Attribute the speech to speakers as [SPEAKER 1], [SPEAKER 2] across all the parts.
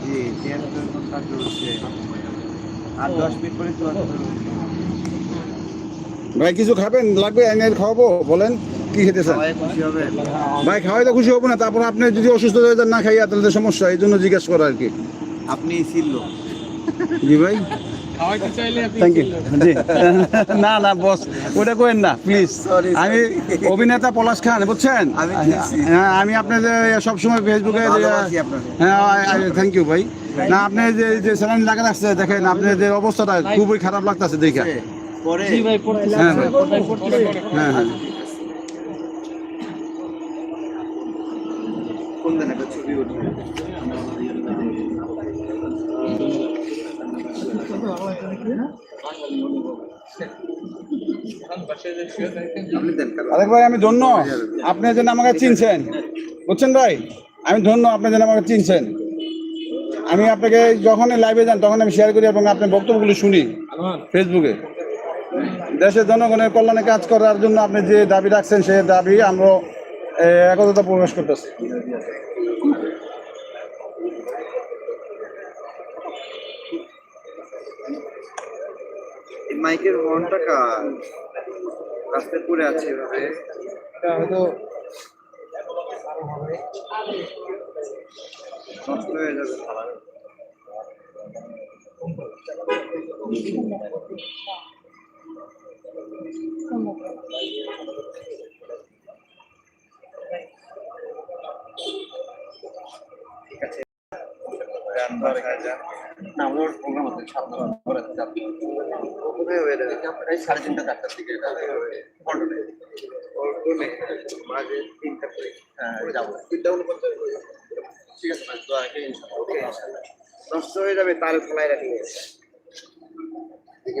[SPEAKER 1] জি তিয়াত্তর আর দশ মিনিট পরে চুয়াত্তর
[SPEAKER 2] ভাই কিছু খাবেন? লাগবে? এনে খাওয়াবো? বলেন কি খেতে চান? ভাই খাওয়াই তো খুশি হব না। তারপর আপনি যদি অসুস্থ হয়ে যান না খাইয়া তাহলে তো সমস্যা। এই জন্য জিজ্ঞেস করা আর কি।
[SPEAKER 1] আপনি ছিল।
[SPEAKER 2] জি ভাই। থ্যাংক ইউ জি। না না বস ওটা করেন না প্লিজ আমি অভিনেতা পলাশ খান বুঝছেন?
[SPEAKER 1] আমি
[SPEAKER 2] হ্যাঁ আমি আপনাদের সবসময় ফেসবুকে হ্যাঁ থ্যাংক ইউ ভাই। না আপনি যে যে স্যালাইন লাগা রাখছে দেখেন আপনার যে অবস্থাটা খুবই খারাপ লাগতেছে দেখে।
[SPEAKER 1] পরে?
[SPEAKER 2] হ্যাঁ ভাই। হ্যাঁ হ্যাঁ।
[SPEAKER 1] কোন দিন একটা ছবি উঠবে? আপনি দেন কারণ
[SPEAKER 2] আরেক ভাই আমি ধন্য। আপনি যেন আমাকে চিনছেন। বুঝছেন ভাই? আমি ধন্য আপনি যেন আমাকে চিনছেন। আমি আপনাকে যখনই লাইভে যান তখন আমি শেয়ার করি এবং আপনার বক্তব্যগুলো শুনি ফেসবুকে দেশের জনগণের কল্যাণে কাজ করার জন্য আপনি যে দাবি রাখছেন সেই দাবি আমরা একতা প্রকাশ করতেছি।
[SPEAKER 1] মাইকের হর্নটা কার? রাস্তায় পড়ে আছে এভাবে। নষ্ট হয়ে যাবে। ঠিক আছে গান বাজায় যান
[SPEAKER 3] না আমার প্রোগ্রাম আছে সামনে পরে যাচ্ছি
[SPEAKER 1] কোথায় হয়ে যাবে
[SPEAKER 3] এই সাড়ে তিনটা চারটার দিকে এটা পল্টনে
[SPEAKER 1] অল্পনে মাঝে তিনটা করে
[SPEAKER 3] হ্যাঁ যাব
[SPEAKER 1] তিনটা উনপঞ্চাশ
[SPEAKER 3] ঠিক আছে ভাই দোয়া রেখে ইনশাআল্লাহ
[SPEAKER 1] ওকে নষ্ট হয়ে যাবে তার ফেলায় রাখলে দেখি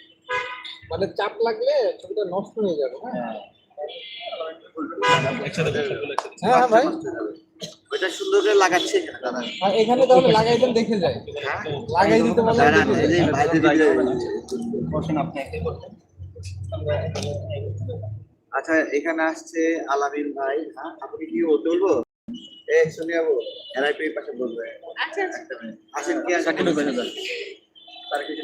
[SPEAKER 4] মানে চাপ লাগলে ছবিটা নষ্ট হয়ে যাবে হ্যাঁ। হ্যাঁ। হ্যাঁ ভাই।
[SPEAKER 1] ওইটা সুন্দর করে লাগাচ্ছে এখানে দাদা।
[SPEAKER 4] এখানে তাহলে লাগাই দেন দেখে যায় লাগাই দিতে
[SPEAKER 3] আপনি
[SPEAKER 1] আচ্ছা এখানে আসছে আলামিন ভাই হ্যাঁ? আপনি কি ও বলব এ শুনে যাব এনআইপি পাশে বলবে।
[SPEAKER 5] আচ্ছা আচ্ছা।
[SPEAKER 1] আসেন কি আসেন? তার কিছু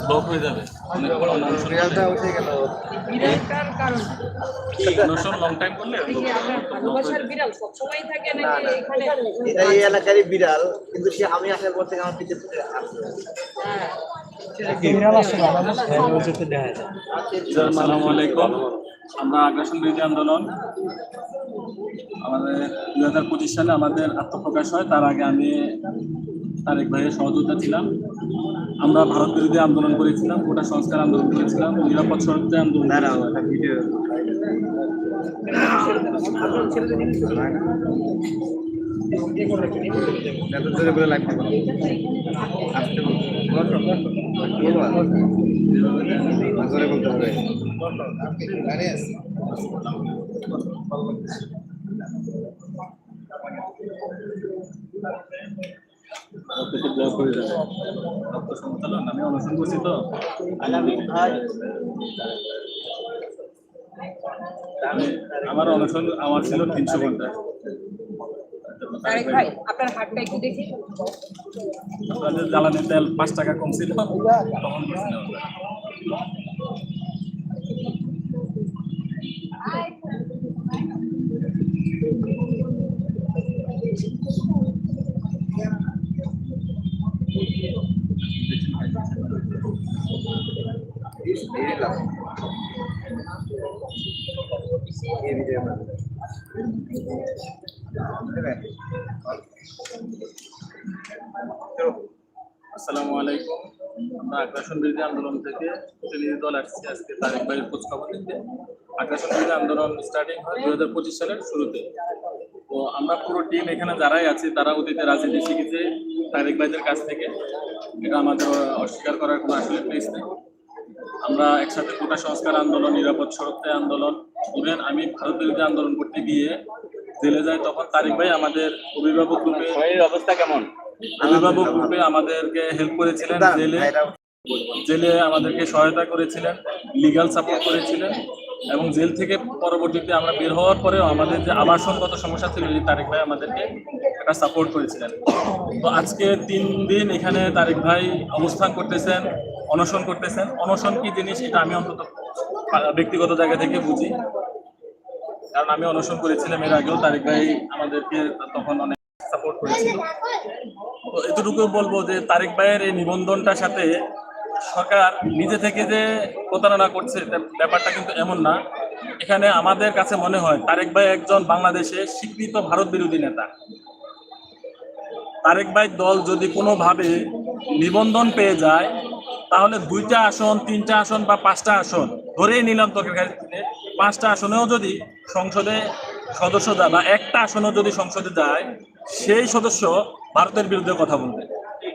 [SPEAKER 3] ব্লক হয়ে যাবে। অনেক বড় অনুসরণ
[SPEAKER 1] বিড়ালটা উঠে গেল।
[SPEAKER 5] বিরামটার কারণ
[SPEAKER 3] অনুসরণ লং টাইম করলে
[SPEAKER 5] এই
[SPEAKER 1] এলাকারই বিড়াল কিন্তু সে আমি আসার পর থেকে আমার পিছে পিছে আসছে।
[SPEAKER 5] হ্যাঁ।
[SPEAKER 6] বিড়াল আসলে আমাদের
[SPEAKER 3] আসসালামু আলাইকুম। আমরা আগ্রাসন বিরোধী আন্দোলন। আমাদের দুই হাজার পঁচিশ সালে আমাদের আত্মপ্রকাশ হয় তার আগে আমি তারেক ভাইয়ের সহযোগিতা ছিলাম। আমরা ভারত বিরোধী আন্দোলন করেছিলাম কোটা সংস্কার আন্দোলন করেছিলাম নিরাপদ সড়ক আন্দোলন
[SPEAKER 1] দাঁড়াও
[SPEAKER 3] করেছিলাম।
[SPEAKER 1] একটা ভিডিও এত জোরে বলে লাইভ করো আসতে বলতে বলব জোরে বলতে হবে
[SPEAKER 3] প্রত্যেকে হয়ে যাবে রক্ত সঞ্চালন আমি অনুসরণ করছি তো আমার অনুসরণ আমার ছিল তিনশো
[SPEAKER 5] ঘণ্টা।
[SPEAKER 3] আপনাদের জ্বালানি তেল পাঁচ টাকা কম ছিল তখন আসসালামু আলাইকুম। আমরা আগ্রাসন বিরোধী আন্দোলন থেকে প্রতিনিধি দল আসছি আজকে তারেক ভাইয়ের খোঁজ খবর নিতে। আগ্রাসন বিরোধী আন্দোলন স্টার্টিং হয় দুই হাজার পঁচিশ সালের শুরুতে। তো আমরা পুরো টিম এখানে যারাই আছি, তারা অতীতে রাজনীতি শিখেছে তারেক ভাইদের কাছ থেকে। এটা আমাদের অস্বীকার করার কোনো আসলে প্লেস নেই। আমরা একসাথে কোটা সংস্কার আন্দোলন নিরাপদ সড়ক আন্দোলন ইভেন আমি ভারত বিরোধী আন্দোলন করতে গিয়ে জেলে যাই তখন তারিক ভাই আমাদের অভিভাবক গ্রুপে
[SPEAKER 1] অবস্থা কেমন?
[SPEAKER 3] অভিভাবক গ্রুপে আমাদেরকে হেল্প করেছিলেন জেলে। জেলে আমাদেরকে সহায়তা করেছিলেন লিগ্যাল সাপোর্ট করেছিলেন এবং জেল থেকে পরবর্তীতে আমরা বের হওয়ার পরেও আমাদের যে আবাসনগত সমস্যা ছিল এই তারেক ভাই আমাদেরকে একটা সাপোর্ট করেছিলেন। তো আজকে তিন দিন এখানে তারেক ভাই অবস্থান করতেছেন। অনশন করতেছেন। অনশন কি জিনিস, এটা আমি অন্তত ব্যক্তিগত জায়গা থেকে বুঝি। কারণ আমি অনশন করেছিলাম এর আগেও, তারেক ভাই আমাদেরকে তখন অনেক সাপোর্ট করেছিল। তো এতটুকু বলব যে তারেক ভাইয়ের এই নিবন্ধনটার সাথে সরকার নিজে থেকে যে প্রতারণা করছে ব্যাপারটা কিন্তু এমন না। এখানে আমাদের কাছে মনে হয়, তারেক ভাই একজন বাংলাদেশে স্বীকৃত ভারত বিরোধী নেতা। তারেক ভাই দল যদি কোনোভাবে নিবন্ধন পেয়ে যায় তাহলে দুইটা আসন তিনটা আসন বা পাঁচটা আসন ধরেই নিলাম তোকে পাঁচটা আসনেও যদি সংসদে সদস্য যায় বা একটা আসনেও যদি সংসদে যায় সেই সদস্য ভারতের বিরুদ্ধে কথা বলবে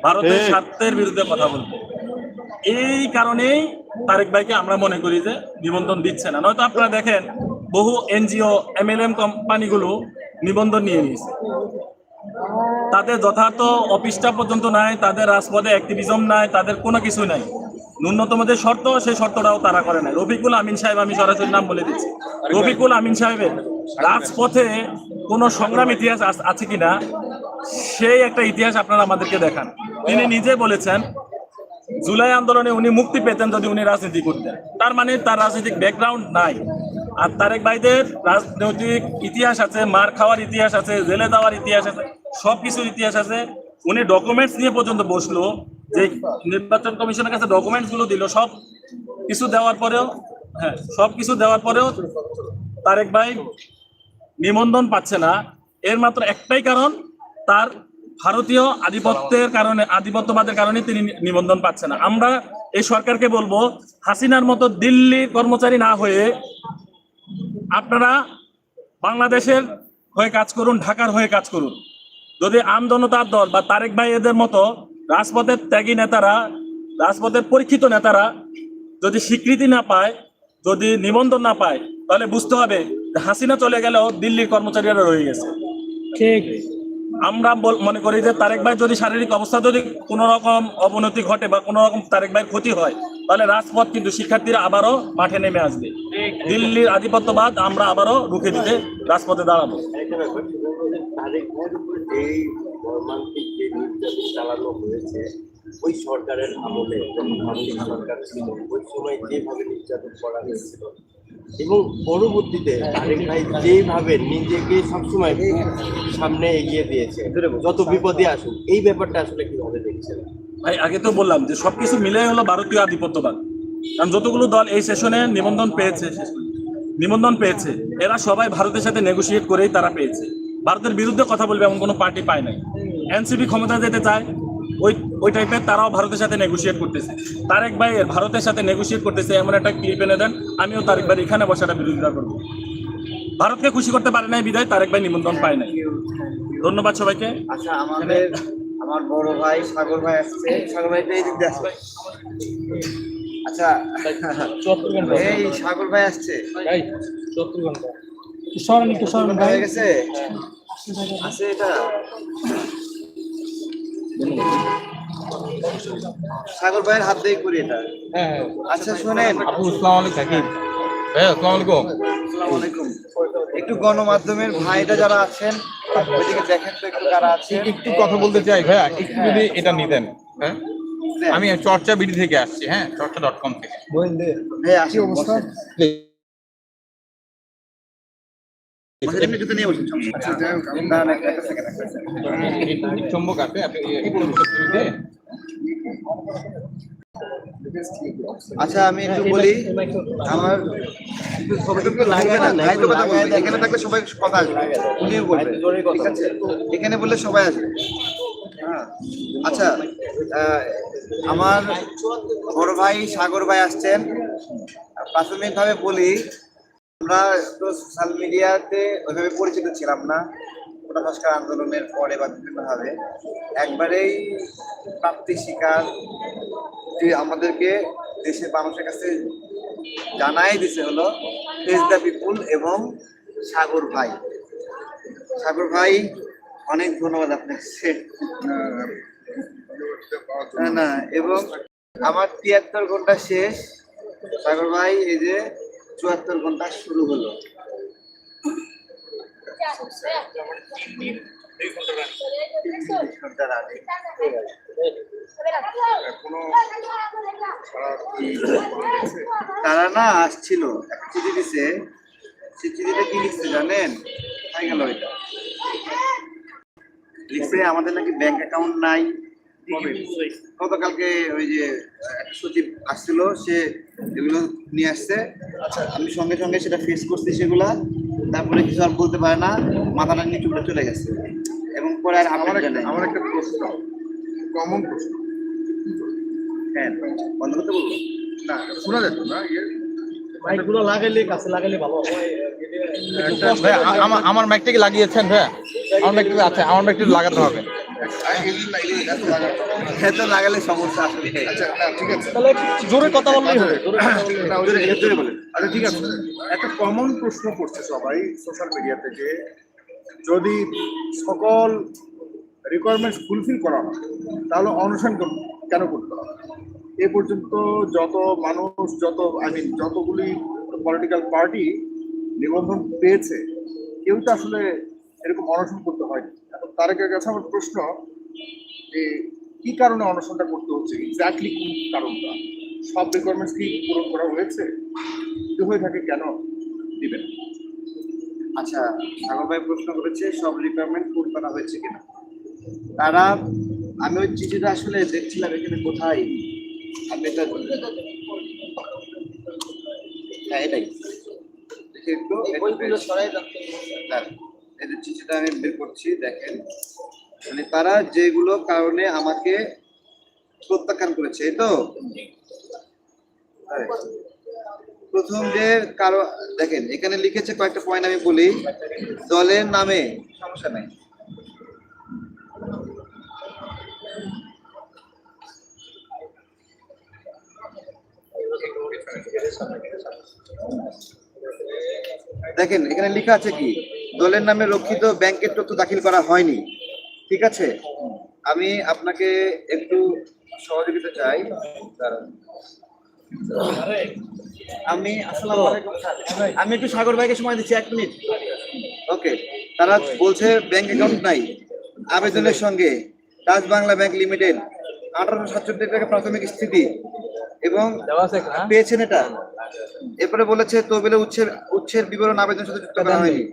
[SPEAKER 3] ভারতের স্বার্থের বিরুদ্ধে কথা বলবে। এই কারণেই তারেক ভাইকে আমরা মনে করি যে নিবন্ধন দিচ্ছে না। নয়তো আপনারা দেখেন বহু এনজিও এমএলএম কোম্পানিগুলো নিবন্ধন নিয়ে নিয়েছে। তাদের যথার্থ অফিসটা পর্যন্ত নাই, তাদের রাজপথে অ্যাক্টিভিজম নাই, তাদের কোনো কিছু নাই। ন্যূনতম যে শর্ত, সেই শর্তটাও তারা করে নাই। রফিকুল আমিন সাহেব, আমি সরাসরি নাম বলে দিচ্ছি। রফিকুল আমিন সাহেবের রাজপথে কোনো সংগ্রাম ইতিহাস আছে কিনা, সেই একটা ইতিহাস আপনারা আমাদেরকে দেখান। তিনি নিজে বলেছেন, জুলাই আন্দোলনে উনি মুক্তি পেতেন যদি উনি রাজনীতি করতেন। তার মানে তার রাজনৈতিক ব্যাকগ্রাউন্ড নাই। আর তারেক ভাইদের রাজনৈতিক ইতিহাস আছে, মার খাওয়ার ইতিহাস আছে, জেলে যাওয়ার ইতিহাস আছে। সব কিছুর ইতিহাস আছে। উনি ডকুমেন্টস নিয়ে পর্যন্ত বসল যে নির্বাচন কমিশনের কাছে ডকুমেন্টসগুলো দিল, সব কিছু দেওয়ার পরেও হ্যাঁ সব কিছু দেওয়ার পরেও তারেক ভাই নিবন্ধন পাচ্ছে না। এর মাত্র একটাই কারণ, তার ভারতীয় আধিপত্যের কারণে, আধিপত্যবাদের কারণে তিনি নিবন্ধন পাচ্ছে না। আমরা এই সরকারকে বলব, হাসিনার মতো দিল্লি কর্মচারী না হয়ে আপনারা বাংলাদেশের হয়ে কাজ করুন, ঢাকার হয়ে কাজ করুন। যদি আমজনতার দল বা তারেক ভাই এদের মতো রাজপথের ত্যাগী নেতারা রাজপথের পরীক্ষিত নেতারা যদি স্বীকৃতি না পায় যদি নিবন্ধন না পায় তাহলে বুঝতে হবে যে হাসিনা চলে গেলেও দিল্লির কর্মচারীরা রয়ে গেছে।
[SPEAKER 6] ঠিক।
[SPEAKER 3] আমরা মনে করি যে তারেক ভাই যদি শারীরিক অবস্থা যদি কোনো রকম অবনতি ঘটে বা কোনো রকম তারেক ভাইয়ের ক্ষতি হয় তাহলে রাজপথ কিন্তু শিক্ষার্থীরা আবারও মাঠে নেমে আসবে। দিল্লির আধিপত্যবাদ আমরা আবারও রুখে দিতে রাজপথে দাঁড়াবো।
[SPEAKER 7] চালানো হয়েছে ওই সরকারের আমলে যেভাবে নির্যাতন করা হয়েছিল এবং পরবর্তীতে যেভাবে নিজেকে সবসময় সামনে এগিয়ে দিয়েছে যত বিপদে আসুক এই ব্যাপারটা আসলে কীভাবে দেখছেন?
[SPEAKER 3] ভাই, আগে তো বললাম যে সবকিছু মিলে হলো ভারতীয় আধিপত্যবাদ। কারণ যতগুলো দল এই সেশনে নিবন্ধন পেয়েছে নিবন্ধন পেয়েছে, এরা সবাই ভারতের সাথে নেগোসিয়েট করেই তারা পেয়েছে। ভারতের বিরুদ্ধে কথা বলবে এমন কোনো পার্টি পায় নাই। এনসিপি ক্ষমতা যেতে চায়, ওই ওই টাইপের তারাও ভারতের সাথে নেগোসিয়েট করতেছে। তারেক ভাই ভারতের সাথে নেগোসিয়েট করতেছে, এমন একটা ক্লিপ এনে দেন, আমিও তারেক ভাই এখানে বসাটা বিরোধিতা করব। ভারতকে খুশি করতে পারে নাই বিদায়, তারেক ভাই নিবন্ধন পায় নাই। ধন্যবাদ সবাইকে।
[SPEAKER 1] আচ্ছা আমাদের আমার বড় ভাই সাগর ভাই আসছে। সাগর ভাই এই দিক দিয়ে আচ্ছা এই সাগর ভাই আসছে।
[SPEAKER 6] ভাই। চুয়াত্তর ঘণ্টা সরেন একটু সরেন ভাই।
[SPEAKER 1] হয়ে গেছে? আছে এটা? সাগর ভাইয়ের হাত দিয়ে করি এটা।
[SPEAKER 6] হ্যাঁ হ্যাঁ।
[SPEAKER 1] আচ্ছা শোনেন।
[SPEAKER 6] আপু আসসালামু আলাইকুম। সাকিব ভাই আসসালামু আলাইকুম।
[SPEAKER 1] আসসালামু আলাইকুম একটু গণমাধ্যমের ভাইটা যারা আছেন ওইদিকে দেখেন তো একটু কারা আছে।
[SPEAKER 8] একটু কথা বলতে চাই ভাইয়া একটু যদি এটা নিতেন হ্যাঁ? আমি চর্চা বিডি থেকে আসছি হ্যাঁ? চর্চা ডট কম থেকে।
[SPEAKER 1] ভাই অবস্থা।
[SPEAKER 8] চুম্বক। আছে আপনি
[SPEAKER 1] আচ্ছা আমি একটু বলি আমার এখানে থাকলে সবাই কথা আসবে। উনিও বলবে। ঠিক আছে? এখানে বললে সবাই আসবে। হ্যাঁ। আচ্ছা আমার বড় ভাই সাগর ভাই আসছেন। প্রাথমিকভাবে বলি আমরা তো সোশ্যাল মিডিয়াতে ওইভাবে পরিচিত ছিলাম না। কোটা আন্দোলনের পরে বা বিভিন্নভাবে একবারেই প্রাপ্তি যে আমাদেরকে দেশের মানুষের কাছে জানাই দিছে হলো ফেস দ্য পিপুল এবং সাগর ভাই। সাগর ভাই, অনেক ধন্যবাদ আপনাকে। না, এবং আমার তিয়াত্তর ঘণ্টা শেষ। সাগর ভাই, এই যে চুয়াত্তর ঘণ্টা শুরু হলো। তারা না আসছিল একটা চিঠি দিছে সে চিঠিটা কি লিখছে জানেন? কোথায় গেল এটা। লিখছে আমাদের নাকি ব্যাংক অ্যাকাউন্ট নাই। গতকালকে ওই যে একটা সচিব আসছিল সে এগুলো নিয়ে আসছে। আমি সঙ্গে সঙ্গে সেটা ফেস করছি সেগুলা। তারপরে কিছু আর বলতে পারে না মাথাটা নিচু করে চলে গেছে। এবং পরে আর আমার একটা আমার একটা প্রশ্ন কমন প্রশ্ন। হ্যাঁ বন্ধ করতে বলব? না শোনা যেত না? ইয়ে
[SPEAKER 4] মাইকগুলো লাগাইলে কাছে লাগাইলে ভালো হয়
[SPEAKER 8] ভাইয়া আমার আমার মাইকটা কি লাগিয়েছেন ভাইয়া আমার মাইকটা আছে আমার মাইকটা লাগাতে হবে।
[SPEAKER 1] হ্যাঁ লাগালে সমস্যা আসবে
[SPEAKER 4] আচ্ছা ঠিক আছে। তাহলে জোরে কথা বললেই হবে। জোরে কথা বললেই হবে।
[SPEAKER 1] জোরে- জোরে বলেন।
[SPEAKER 9] আচ্ছা ঠিক আছে। একটা কমন প্রশ্ন করছে সবাই সোশ্যাল মিডিয়াতে যে যদি সকল রিকোয়ারমেন্টস ফুলফিল করা হয় তাহলে অনশন কর- কেন করতে হবে? এ পর্যন্ত যত মানুষ যত আই মিন যতগুলি পলিটিক্যাল পার্টি নিবন্ধন পেয়েছে কেউ তো আসলে এরকম অনশন করতে হয়নি। এখন তারেকের কাছে আমার প্রশ্ন যে কি কারণে অনশনটা করতে হচ্ছে? এক্স্যাক্টলি কোন কারণটা? সব রিকোয়ারমেন্টস কি পূরণ করা হয়েছে? যদি হয়ে থাকে কেন দিবেন?
[SPEAKER 1] আচ্ছা সাগর ভাই প্রশ্ন করেছে সব রিকোয়ারমেন্ট পূরণ করা হয়েছে কিনা? তারা আমি ওই চিঠিটা আসলে দেখছিলাম এখানে কোথায়? আপনি এটা হ্যাঁ এটাই। দেখি একটু হ্যাঁ, যে চিঠিটা আমি বের করছি, দেখেন। মানে তারা যেগুলো কারণে আমাকে প্রত্যাখ্যান করেছে, এই তো? হ্যাঁ। প্রথম যে কারও, দেখেন, এখানে লিখেছে কয়েকটা পয়েন্ট আমি বলি। দলের নামে সমস্যা নাই। দেখেন, এখানে লেখা আছে কি? দলের নামে রক্ষিত ব্যাংকের তথ্য দাখিল করা হয়নি। ঠিক আছে? আমি আপনাকে একটু সহযোগিতা চাই। আমি আসসালামু আলাইকুম আমি একটু সাগর ভাইকে সময় দিচ্ছি এক মিনিট। ওকে। তারা বলছে ব্যাংক অ্যাকাউন্ট নাই। আবেদনের সঙ্গে ডাচ বাংলা ব্যাংক লিমিটেড আঠারোশো সাতষট্টি টাকা প্রাথমিক স্থিতি এবং পেয়েছেন এটা। এরপরে বলেছে তহবিলের উচ্ছের উচ্ছের বিবরণ আবেদনের সাথে যুক্ত করা হয়নি।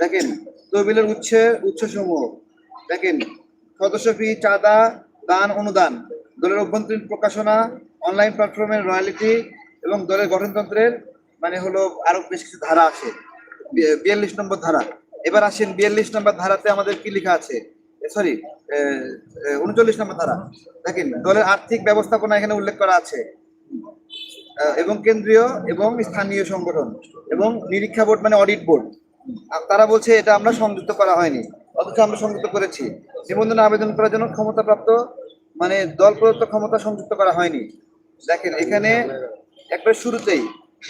[SPEAKER 1] দেখেন, তহবিলের উচ্ছে উচ্চ সমূহ দেখেন সদস্য ফি চাঁদা, দান, অনুদান। দলের অভ্যন্তরীণ প্রকাশনা, অনলাইন প্ল্যাটফর্মের রয়্যালিটি এবং দলের গঠনতন্ত্রের মানে হলো আরও বেশ কিছু ধারা আছে। বিয়াল্লিশ নম্বর ধারা। এবার আসেন বিয়াল্লিশ নম্বর ধারাতে আমাদের কি লেখা আছে? সরি উনচল্লিশ নম্বর ধারা। দেখেন, দলের আর্থিক ব্যবস্থাপনা এখানে উল্লেখ করা আছে। এবং কেন্দ্রীয় এবং স্থানীয় সংগঠন এবং নিরীক্ষা বোর্ড মানে অডিট বোর্ড। তারা বলছে এটা আমরা সংযুক্ত করা হয়নি, অথচ আমরা সংযুক্ত করেছি। নিবন্ধন আবেদন করার জন্য ক্ষমতাপ্রাপ্ত মানে দল প্রদত্ত ক্ষমতা সংযুক্ত করা হয়নি। দেখেন, এখানে একবার শুরুতেই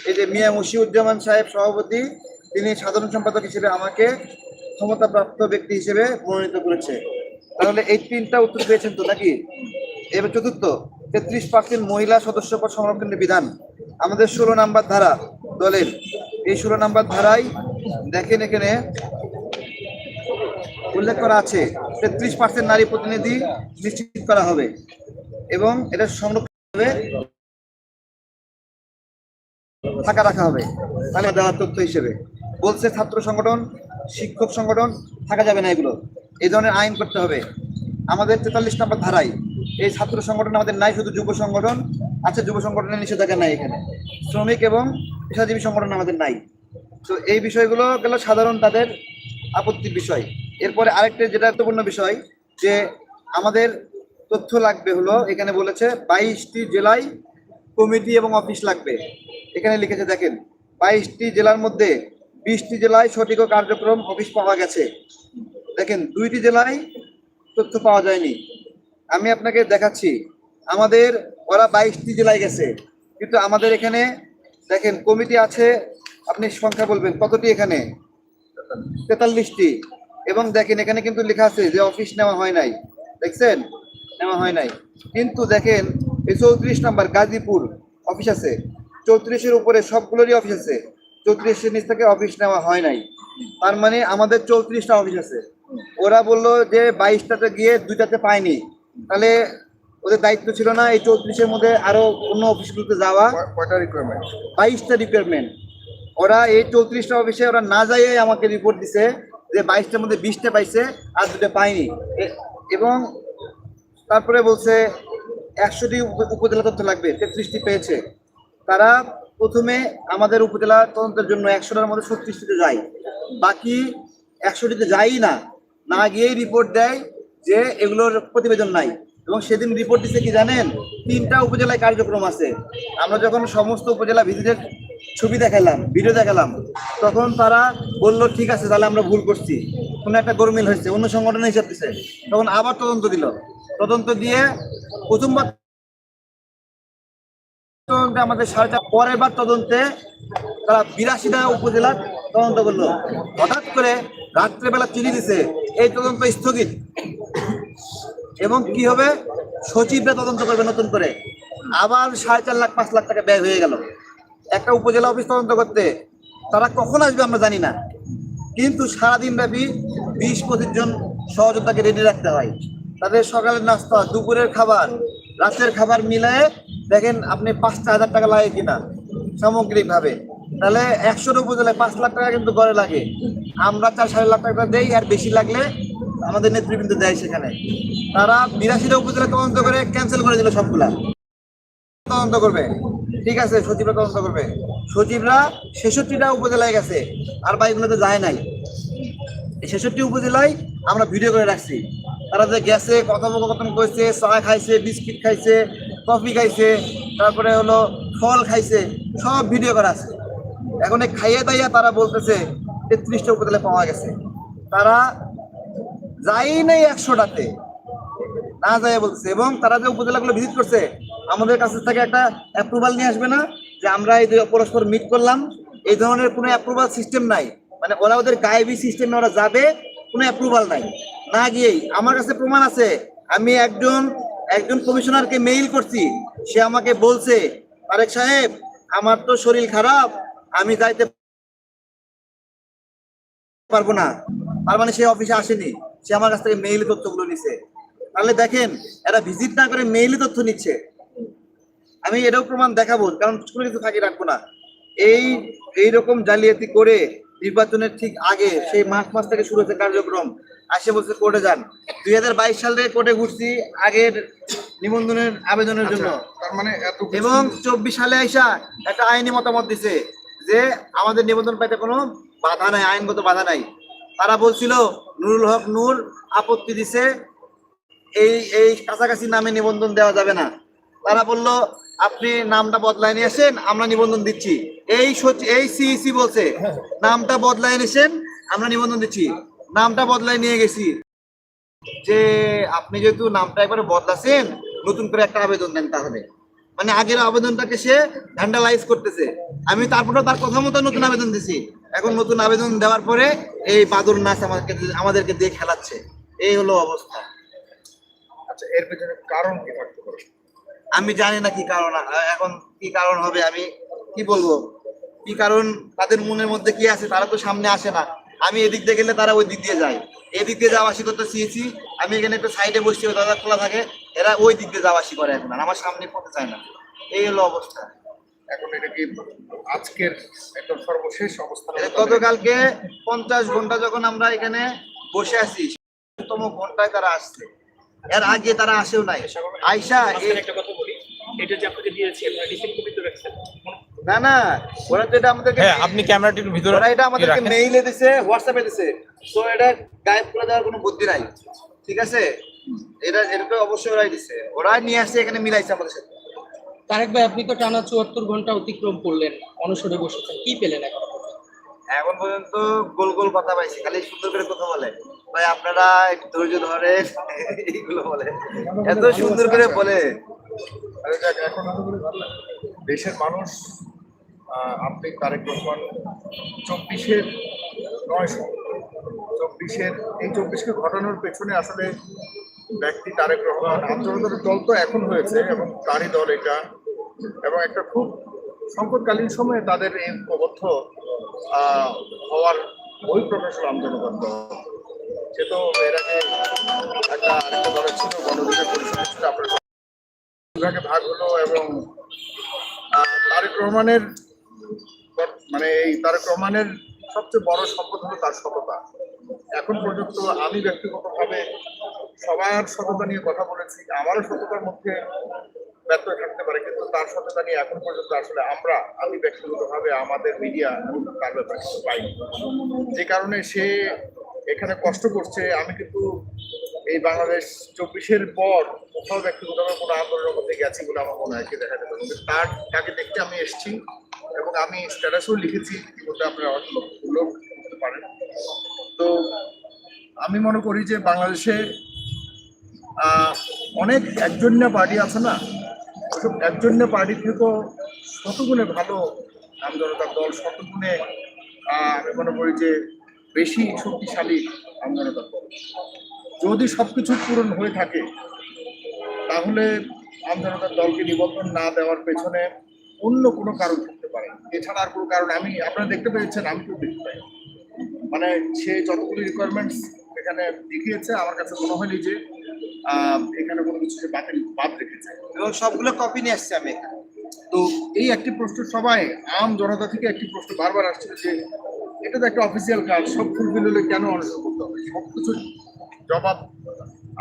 [SPEAKER 1] এই যে মিয়া মুশিউজ্জামান সাহেব সভাপতি, তিনি সাধারণ সম্পাদক হিসেবে আমাকে ক্ষমতাপ্রাপ্ত ব্যক্তি হিসেবে মনোনীত করেছে। তাহলে এই তিনটা উত্তর পেয়েছেন তো নাকি? এবার চতুর্থ, তেত্রিশ পার্সেন্ট মহিলা সদস্য পদ সংরক্ষণের বিধান। আমাদের ষোলো নাম্বার ধারা দলের। এই ষোলো নাম্বার ধারায় দেখেন এখানে উল্লেখ করা আছে, তেত্রিশ পার্সেন্ট নারী প্রতিনিধি নিশ্চিত করা হবে এবং এটা সংরক্ষণ হবে ফাঁকা রাখা হবে। তাহলে দেওয়ার তথ্য হিসেবে। বলছে ছাত্র সংগঠন, শিক্ষক সংগঠন, থাকা যাবে না এগুলো। এই ধরনের আইন করতে হবে। আমাদের তেতাল্লিশ নম্বর ধারায় এই ছাত্র সংগঠন আমাদের নাই, শুধু যুব সংগঠন আছে, যুব সংগঠনের নিষেধাজ্ঞা নাই এখানে। শ্রমিক এবং পেশাজীবী সংগঠন আমাদের নাই। তো এই বিষয়গুলো গেল সাধারণ তাদের আপত্তির বিষয়। এরপরে আরেকটা যেটা গুরুত্বপূর্ণ বিষয়, যে আমাদের তথ্য লাগবে হলো, এখানে বলেছে বাইশটি জেলায় কমিটি এবং অফিস লাগবে। এখানে লিখেছে, দেখেন, বাইশটি জেলার মধ্যে বিশটি জেলায় সঠিক কার্যক্রম অফিস পাওয়া গেছে। দেখেন, দুইটি জেলায় তথ্য পাওয়া যায়নি। আমি আপনাকে দেখাচ্ছি, আমাদের ওরা বাইশটি জেলায় গেছে। কিন্তু আমাদের এখানে, দেখেন, কমিটি আছে আপনি সংখ্যা বলবেন কতটি এখানে? তেতাল্লিশটি। এবং দেখেন এখানে কিন্তু লেখা আছে যে অফিস নেওয়া হয় নাই। দেখছেন? নেওয়া হয় নাই। কিন্তু দেখেন এই চৌত্রিশ নাম্বার গাজীপুর অফিস আছে। চৌত্রিশের উপরে সবগুলোরই অফিস আছে। চৌত্রিশের নিচ থেকে অফিস নেওয়া হয় নাই। তার মানে আমাদের চৌত্রিশটা অফিস আছে। ওরা বলল যে বাইশটাতে গিয়ে দুইটাতে পায়নি। তাহলে ওদের দায়িত্ব ছিল না এই চৌত্রিশের মধ্যে আরও অন্য অফিসগুলোতে যাওয়া। বাইশটা রিকোয়ারমেন্ট ওরা এই চৌত্রিশটা অফিসে ওরা না যাইয়ে আমাকে রিপোর্ট দিছে যে বাইশটার মধ্যে বিশটা পাইছে, আর দুটো পাইনি। এবং তারপরে বলছে একশোটি উপজেলা তথ্য লাগবে, তেত্রিশটি পেয়েছে। তারা প্রথমে আমাদের উপজেলা তদন্তের জন্য একশোটার মধ্যে ছত্রিশটিতে যায়। বাকি একশোটিতে যায়ই না না গিয়েই রিপোর্ট দেয় যে এগুলোর প্রতিবেদন নাই। এবং সেদিন রিপোর্ট দিচ্ছে কি জানেন? তিনটা উপজেলায় কার্যক্রম আছে। আমরা যখন সমস্ত উপজেলা ভিজিটের ছবি দেখালাম ভিডিও দেখালাম তখন তারা বলল, ঠিক আছে, তাহলে আমরা ভুল করছি। কোনো একটা গরমিল হয়েছে, অন্য সংগঠনে হিসাব দিছে। তখন আবার তদন্ত দিল। তদন্ত দিয়ে প্রথমবার আমাদের সাড়ে চার পরের বার তদন্তে তারা বিরাশিটা উপজেলার তদন্ত করল। হঠাৎ করে রাত্রেবেলা চিনি দিছে, এই তদন্ত স্থগিত। এবং কি হবে? সচিবরা তদন্ত করবে নতুন করে। আবার সাড়ে চার লাখ, পাঁচ লাখ টাকা ব্যয় হয়ে গেল। একটা উপজেলা অফিস তদন্ত করতে, তারা কখন আসবে আমরা জানি না। কিন্তু সারাদিন ব্যাপী বিশ, পঁচিশ জন সহযোদ্ধাকে রেডি রাখতে হয়। তাদের সকালের নাস্তা, দুপুরের খাবার, রাতের খাবার মিলায়ে দেখেন আপনি পাঁচটা হাজার টাকা লাগে কিনা, সামগ্রিকভাবে। তাহলে একশোর উপজেলায় পাঁচ লাখ টাকা কিন্তু গড়ে লাগে। আমরা চার, সাড়ে লাখ টাকা দেই, আর বেশি লাগলে আমাদের নেতৃবৃন্দ দেয় সেখানে। তারা বিরাশিটা উপজেলা তদন্ত করে ক্যান্সেল করে দিল সবগুলা। তদন্ত করবে। ঠিক আছে সচিবরা তদন্ত করবে। সচিবরা ছেষট্টিটা উপজেলায় গেছে, আর বাইকগুলোতে যায় নাই। ছেষট্টি উপজেলায় আমরা ভিডিও করে রাখছি। তারা যে গেছে, কথোপকথন করছে, চা খাইছে, বিস্কিট খাইছে, কফি খাইছে, তারপরে হলো ফল খাইছে, সব ভিডিও করা আছে। এখন এই খাইয়ে দাইয়া তারা বলতেছে, তেত্রিশটা উপজেলায় পাওয়া গেছে। তারা যাই নাই একশোটাতে। না যায় বলছে এবং তারা যে উপজেলাগুলো ভিজিট করছে আমাদের কাছে থেকে একটা অ্যাপ্রুভাল নিয়ে আসবে না যে আমরা এই পরস্পর মিট করলাম। এই ধরনের কোনো অ্যাপ্রুভাল সিস্টেম নাই। মানে ওরা ওদের গায়েবী সিস্টেমে ওরা যাবে, কোনো অ্যাপ্রুভাল নাই। না গিয়েই। আমার কাছে প্রমাণ আছে। আমি একজন একজন কমিশনারকে মেইল করছি। সে আমাকে বলছে, তারেক সাহেব, আমার তো শরীর খারাপ, আমি যাইতে পারব না। তার মানে সে অফিসে আসেনি। সে আমার কাছ থেকে মেইল তথ্যগুলো নিছে। তাহলে দেখেন, এরা ভিজিট না করে মেইলে তথ্য নিচ্ছে। আমি এটাও প্রমাণ দেখাবো কারণ কোনো কিছু ফাঁকি রাখব না। এই এইরকম জালিয়াতি করে নির্বাচনের ঠিক আগে সেই মার্চ মাস থেকে শুরু হচ্ছে কার্যক্রম আসে বলছে কোর্টে যান। দুই হাজার বাইশ সালে কোর্টে ঘুরছি আগের নিবন্ধনের আবেদনের জন্য।
[SPEAKER 9] তার মানে
[SPEAKER 1] এবং চব্বিশ সালে আইসা একটা আইনি মতামত দিছে যে আমাদের নিবন্ধন পাইতে কোনো বাধা নাই আইনগত বাধা নাই। তারা বলছিল নুরুল হক নূর আপত্তি দিছে এই এই কাছাকাছি নামে নিবন্ধন দেওয়া যাবে না। তারা বলল, আপনি নামটা বদলায় নিয়ে আসেন, আমরা নিবন্ধন দিচ্ছি। এই এই সিইসি বলছে, নামটা বদলায় এনেছেন আমরা নিবন্ধন দিচ্ছি। নামটা বদলায় নিয়ে গেছি। যে আপনি যেহেতু নামটা একবারে বদলাছেন, নতুন করে একটা আবেদন দেন তাহলে। মানে আগের আবেদনটাকে সে ভ্যান্ডালাইজ করতেছে। আমি তারপরে তার কথা মতো নতুন আবেদন দিছি। এখন নতুন আবেদন দেওয়ার পরে এই বাদুর নাচ আমাদেরকে আমাদেরকে দিয়ে খেলাচ্ছে। এই হলো অবস্থা।
[SPEAKER 9] আচ্ছা এর পেছনে কারণ কি থাকতে পারে?
[SPEAKER 1] আমি জানি না কি কারণ এখন কি কারণ হবে আমি কি বলব? কি কারণ তাদের মনের মধ্যে কি আছে তারা তো সামনে আসে না। আমি এদিক দিয়ে গেলে তারা ওই দিক দিয়ে যায়। এদিক দিয়ে যাওয়া আসি করতে চেয়েছি আমি এখানে একটু সাইডে বসছি ওই দরজা খোলা থাকে এরা ওই দিক দিয়ে যাওয়া আসি করে এখন আমার সামনে পড়তে চায় না। এই হলো অবস্থা।
[SPEAKER 9] এখন এটা কি আজকের একদম সর্বশেষ অবস্থা?
[SPEAKER 1] গতকালকে পঞ্চাশ ঘণ্টা যখন আমরা এখানে বসে আছি তম ঘন্টায় তারা আসছে। এর আগে তারা আসেও নাই। আইসা
[SPEAKER 3] একটা কথা বলি। এটা যে আপনাকে দিয়েছি আপনারা রিসিভ কপি তো রাখছেন
[SPEAKER 1] না না ওরা তো এটা আমাদেরকে
[SPEAKER 8] হ্যাঁ আপনি ক্যামেরাটি একটু ভিতরে
[SPEAKER 1] ওরা এটা আমাদেরকে মেইলে দিছে হোয়াটসঅ্যাপে দিছে। তো এটা গায়েব করে দেওয়ার কোনো বুদ্ধি নাই। ঠিক আছে? এটা এটা অবশ্যই ওরাই দিছে। ওরাই নিয়ে আসছে এখানে মিলাইছে আমাদের সাথে।
[SPEAKER 6] তারেক ভাই আপনি তো টানা চুয়াত্তর ঘণ্টা অতিক্রম করলেন অনশনে বসেছেন। কি পেলেন এখন?
[SPEAKER 1] এখন পর্যন্ত গোল গোল কথা পাইছি, খালি সুন্দর করে কথা বলে। ভাই, আপনারা ধৈর্য ধরে এইগুলো বলে। এত সুন্দর করে বলে।
[SPEAKER 9] এখন দেশের মানুষ আপনি তারেক রহমান, চব্বিশের নয়শো চব্বিশের, এই চব্বিশকে ঘটানোর পেছনে আসলে ব্যক্তি তারেক রহমান। আন্দোলনের দল তো এখন হয়েছে, এবং তারই দল এটা। এবং একটা খুব সংকটকালীন সময়ে তাদের এই প্রবদ্ধ হওয়ার ওই প্রকাশন আন্দোলন দল। সে তো এর আগে একটা আরেকটা দলের ছিল, গণঅধিকার পরিষদ ছিল, আপনার বিভাগে ভাগ হলো এবং তারেক রহমানের মানে এই তারেক রহমানের সবচেয়ে বড় সম্পদ হলো তার সততা। এখন পর্যন্ত আমি ব্যক্তিগতভাবে সবার সততা নিয়ে কথা বলেছি, আমারও সততার মধ্যে ব্যর্থ থাকতে পারে, কিন্তু তার সততা নিয়ে এখন পর্যন্ত আসলে আমরা আমি ব্যক্তিগতভাবে আমাদের মিডিয়া তার ব্যাপারে কিছু যে কারণে সে এখানে কষ্ট করছে, আমি কিন্তু এই বাংলাদেশ চব্বিশের পর কোথাও ব্যক্তিগতভাবে কোনো আন্দোলনের মধ্যে গেছি বলে আমার মনে হয় কি দেখা কিন্তু তার তাকে দেখতে আমি এসেছি এবং আমি স্ট্যাটাসও লিখেছি, ইতিমধ্যে আপনারা অনেক লোক করতে পারেন। তো আমি মনে করি যে বাংলাদেশে অনেক একজনীয় পার্টি আছে না ওসব একজনীয় পার্টি থেকেও শতগুণে ভালো আমজনতার দল, শতগুণে আমি মনে করি যে বেশি শক্তিশালী আমজনতার দল। যদি সবকিছু পূরণ হয়ে থাকে, তাহলে আমজনতার দলকে নিবন্ধন না দেওয়ার পেছনে অন্য কোনো কারণ থাকতে পারে। এছাড়া আর কোনো কারণ আমি, আপনারা দেখতে পেয়েছেন, আমি কেউ দেখতে পাই মানে সে যতগুলি রিকোয়ারমেন্টস এখানে দেখিয়েছে, আমার কাছে মনে হয়নি যে এখানে কোনো কিছু বাতিল, বাদ রেখেছে
[SPEAKER 1] এবং সবগুলো কপি নিয়ে আসছে আমি
[SPEAKER 9] তো এই একটি প্রশ্ন সবাই, আম জনতা থেকে একটি প্রশ্ন বারবার আসছিল যে, এটা তো একটা অফিসিয়াল কাজ, সব ফুলফিল হলে কেন অনশন করতে হবে? সব কিছু জবাব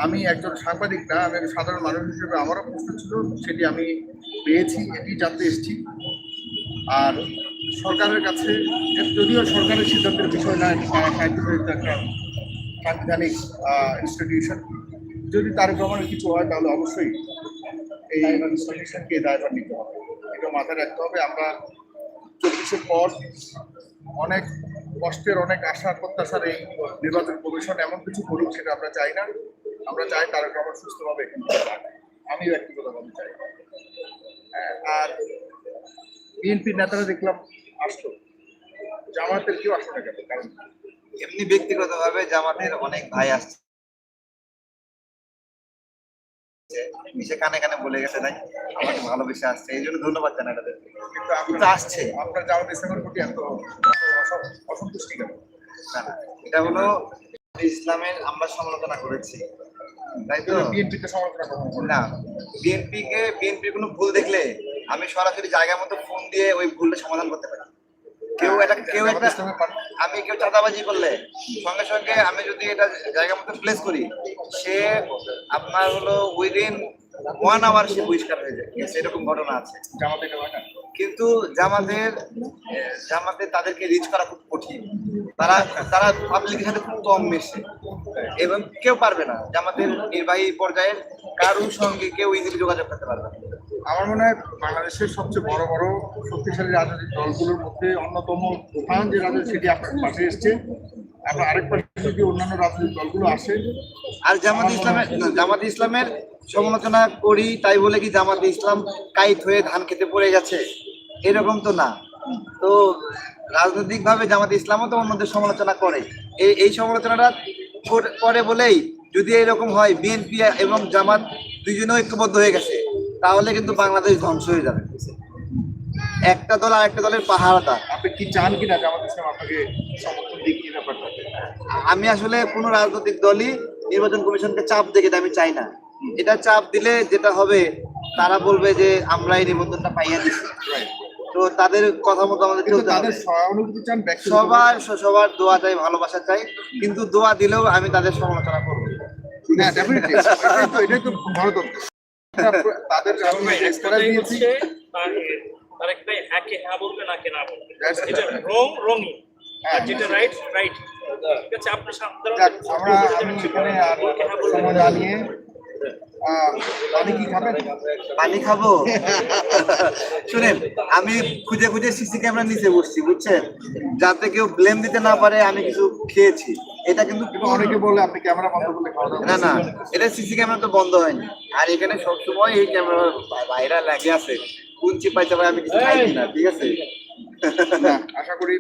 [SPEAKER 9] আমি একজন সাংবাদিক না, আমি একজন সাধারণ মানুষ হিসেবে আমারও প্রশ্ন ছিল, সেটি আমি পেয়েছি, এটি জানতে এসেছি। আর সরকারের কাছে, যদিও সরকারের সিদ্ধান্তের বিষয় না একটা সাংবিধানিক ইনস্টিটিউশন যদি তার রহমানের কিছু হয় তাহলে অবশ্যই এই ইনস্টিটিউশনকে দায়ভার নিতে হবে। এটা মাথায় রাখতে হবে। আমরা চব্বিশের পর অনেক কষ্টের অনেক আশা প্রত্যাশার এই নির্বাচন কমিশন এমন কিছু করুক সেটা আমরা চাই না। আমরা চাই তারেক রহমান সুস্থভাবে। আমি ব্যক্তিগতভাবে চাই। হ্যাঁ, আর বিএনপির নেতারা দেখলাম আসলো। জামাতের কেউ আসলো না কেন? কারণ
[SPEAKER 1] এমনি ব্যক্তিগতভাবে জামাতের অনেক ভাই আসছে। সে কানে কানে বলে গেছে তাই? আমাকে ভালোবেসে আসছে এই জন্য ধন্যবাদ জানাই তাদেরকে
[SPEAKER 9] কিন্তু
[SPEAKER 1] আসছে।
[SPEAKER 9] আপনার ইসলামের প্রতি এত অসন্তুষ্টি কেন?
[SPEAKER 1] না না এটা হলো ইসলামের আমরা সমালোচনা করেছি। তাই তো?
[SPEAKER 9] সমালোচনা
[SPEAKER 1] না বিএনপির কোনো ভুল দেখলে আমি সরাসরি জায়গা মতো ফোন দিয়ে ওই ভুলটা সমাধান করতে পারি। কেউ এটা কেউ একটা আমি কেউ চাঁদাবাজি করলে সঙ্গে সঙ্গে আমি যদি এটা জায়গা মতো প্লেস করি সে আপনার হলো উইদিন ওয়ান আওয়ার সে বহিষ্কার হয়ে যায়। ঘটনা আছে।
[SPEAKER 9] জামাতে হয়
[SPEAKER 1] কিন্তু জামাতের আহ, জামাতের তাদেরকে রিচ করা খুব কঠিন। তারা তারা পাবলিকের সাথে খুব কম মেশে। এবং কেউ পারবে না। জামাতের নির্বাহী পর্যায়ের কারোর সঙ্গে কেউ ইজিলি যোগাযোগ করতে পারবে না।
[SPEAKER 9] আমার মনে হয় বাংলাদেশের সবচেয়ে বড় বড় শক্তিশালী রাজনৈতিক দলগুলোর মধ্যে অন্যতম প্রধান যে রাজনৈতিক সেটি আপনার পাশে এসছে। আপনার আরেক পাশে যদি অন্যান্য রাজনৈতিক দলগুলো আসে।
[SPEAKER 1] আর জামাত ইসলামের জামাত ইসলামের সমালোচনা করি, তাই বলে কি জামাত ইসলাম কাইত হয়ে ধান খেতে পড়ে গেছে? এরকম তো না। তো রাজনৈতিক ভাবে জামাত ইসলামও তো অন্যদের সমালোচনা করে। এই এই সমালোচনাটা করে- বলেই যদি এরকম হয়, বিএনপি এবং জামাত দুইজনেও ঐক্যবদ্ধ হয়ে গেছে। তাহলে কিন্তু বাংলাদেশ ধ্বংস হয়ে যাবে। একটা দল আর একটা দলের পাহারাদার
[SPEAKER 9] আপনি কি চান কিনা জামাত ইসলাম আপনাকে সমর্থন দিক কি ব্যাপারটাতে
[SPEAKER 1] আমি আসলে কোনো রাজনৈতিক দলই নির্বাচন কমিশনকে চাপ দেখে আমি চাই না। এটা চাপ দিলে যেটা হবে তারা বলবে যে আমরা এই নিবন্ধনটা পাইয়া দিচ্ছি তো তাদের কথা মতো আমাদের
[SPEAKER 9] কিন্তু তাদের সহানুভূতি চান
[SPEAKER 1] সবার সবার। দোয়া চাই ভালোবাসা চাই। কিন্তু দোয়া দিলেও আমি তাদের সমালোচনা করব।
[SPEAKER 9] না ডেফিনেটলি এটাই তো গণতন্ত্র তাদের আমি এক্সপ্রেস দিয়েছি
[SPEAKER 3] তারেক ভাই হ্যাঁকে হ্যাঁ বলবে নাকি না বলবে।
[SPEAKER 9] That's
[SPEAKER 3] যেটা রং রঙই আর যেটা রাইট রাইট ঠিক আছে আপনি
[SPEAKER 9] যাক,
[SPEAKER 3] সাধারণ
[SPEAKER 9] আমরা আমি এখানে আর সময় না নিয়ে আহ, পানি কি খাবেন
[SPEAKER 1] পানি খাব? শুনেন আমি খুঁজে খুঁজে সিসি ক্যামেরা নিচে বসছি বুঝছেন? যাতে কেউ ব্লেম দিতে না পারে আমি কিছু খেয়েছি। এটা কিন্তু
[SPEAKER 9] অনেকে বলে আপনি ক্যামেরা বন্ধ করলে
[SPEAKER 1] না না এটা সিসি ক্যামেরা তো বন্ধ হয়নি। আর এখানে সবসময় এই ক্যামেরা বাইরে লাগে আছে। কোন চিপাই চাপাই আমি কিছু খাইছি না ঠিক আছে?
[SPEAKER 9] আশা করি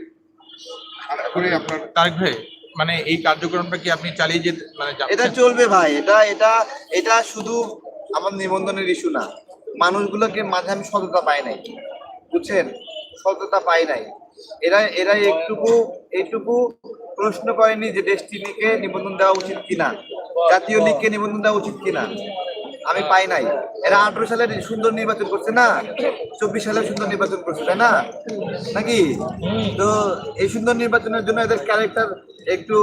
[SPEAKER 9] আশা করি আপনার
[SPEAKER 8] তারেক ভাই মানে এই কার্যক্রমটা কি আপনি চালিয়ে যেতে মানে
[SPEAKER 1] এটা চলবে ভাই, এটা এটা এটা শুধু আমার নিবন্ধনের ইস্যু না। মানুষগুলোকে মাঝে আমি সততা পাই নাই, বুঝছেন? সততা পাই নাই। এরা এরা একটুকু এইটুকু প্রশ্ন করেনি যে ডেস্টিনিকে নিবন্ধন দেওয়া উচিত কিনা, জাতীয় লীগকে নিবন্ধন দেওয়া উচিত কিনা। আমি পাই নাই। এরা আঠারো সালে সুন্দর নির্বাচন করছে না? চব্বিশ সালে সুন্দর নির্বাচন করছে তাই না? নাকি? তো এই সুন্দর নির্বাচনের জন্য এদের ক্যারেক্টার একটু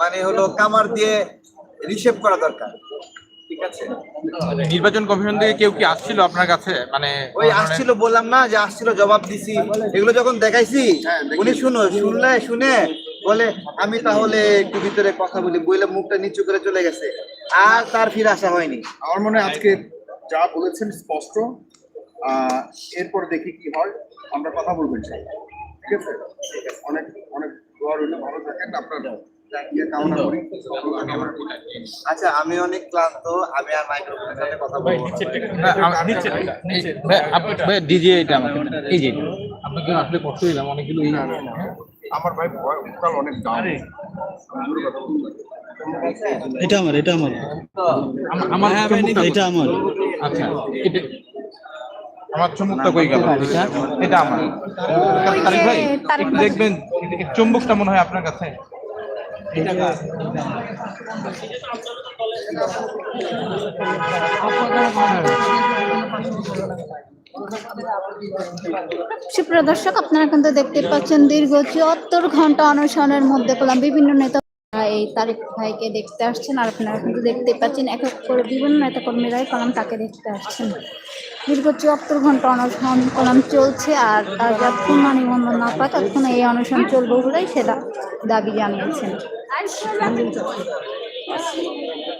[SPEAKER 1] মানে হলো কামার দিয়ে রিসেভ করা দরকার। ঠিক আছে?
[SPEAKER 8] নির্বাচন কমিশন থেকে কেউ কি আসছিল আপনার কাছে? মানে
[SPEAKER 1] ওই আসছিল বললাম না যে আসছিল জবাব দিছি। এগুলো যখন দেখাইছি উনি শুনো শুনলে শুনে বলে আমি তাহলে একটু ভিতরে কথা বলি। বইলে মুখটা নিচু করে চলে গেছে। আর তার ফিরে আসা হয়নি।
[SPEAKER 9] আমার মনে হয় আজকে যা বলেছেন স্পষ্ট। আহ, এরপর দেখি কি হয়। আমরা কথা বলবেন ঠিক আছে? অনেক অনেক দোয়া রইল। ভালো থাকেন। আপনার কামনা করি।
[SPEAKER 1] আচ্ছা আমি অনেক ক্লান্ত। আমি আর মাইক্রোফোনের সাথে কথা বলব না।
[SPEAKER 8] আম- ভাই ডিজে এটা আমাকে এই যে আপনাকে আসলে কষ্ট দিলাম। অনেকগুলো
[SPEAKER 9] আমার ভাই ভোকাল অনেক দাম।
[SPEAKER 10] এটা আমার এটা আমার।
[SPEAKER 8] আমা- আমার চুমুকটা
[SPEAKER 10] এটা আমার।
[SPEAKER 8] আচ্ছা আমার চুম্বকটা কই গেল? এটা এটা আমার। তারেক ভাই একটু দেখবেন চুম্বকটা মনে হয় আপনার কাছে।
[SPEAKER 11] সুপ্রিয় দর্শক, আপনারা কিন্তু দেখতে পাচ্ছেন দীর্ঘ চুয়াত্তর ঘণ্টা অনুসরণের মধ্যে পেলাম বিভিন্ন নেতা এই তারেক ভাইকে দেখতে আসছেন আর আপনারা কিন্তু দেখতে পাচ্ছেন এক এক করে বিভিন্ন নেতা কর্মীরাই কলাম তাকে দেখতে আসছেন। দীর্ঘ চুয়াত্তর ঘণ্টা অনশন কলাম চলছে আর তার যতক্ষণ নিবন্ধন না পায় ততক্ষণ এই অনশন চলবে বলেই সেটা দাবি জানিয়েছেন।